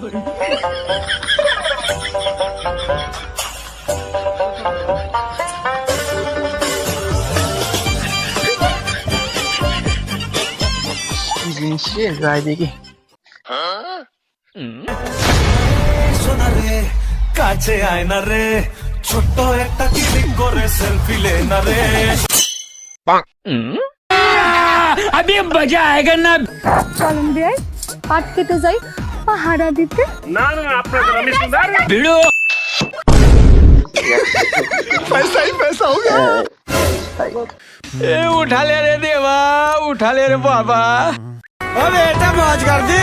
জিনিস রে? যাই দেখি রে কাছে আয় না রে। ছোট্ট একটা ক্লিক করে সেলফি লে না রে। চলন বিয়াই পাট কেটে যাই। पहाड़ा दीते? ना ना आपने तो আমি सुंदर ভিড়ো पैसा ही पैसा हो गया। ए उठा ले रे देवा उठा ले रे बाबा। ओ बेटे मौज कर दे।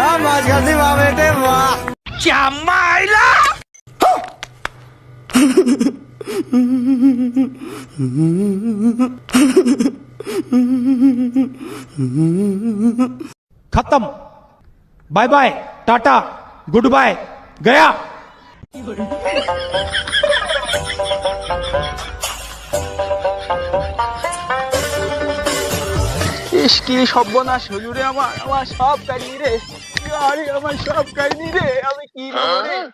आ मौज कर दे वा बेटे वाह। क्या मायला? खत्म। Bye bye tata good bye Gaya. ইস কি সর্বনাশ হইল রে আমার আমার সব কাহিনী রে। আরে আমার সব কাহিনী রে আমি কি হ্যাঁ?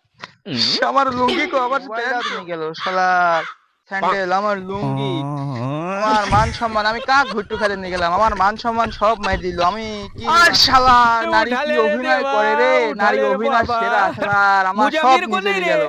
আমার লুঙ্গি কো আমার প্যান্ট গেল শালা। স্যান্ডেল আমার লুঙ্গি। আমার মান সম্মান আমি কাক ঘুরটু খেলে নিয়ে গেলাম? আমার মান সম্মান সব মাই দিল। আমি কি আর শালা নারী কি অভিনয় করে রে? নারী অভিনয় সেরা আমার সব নিয়ে গেল।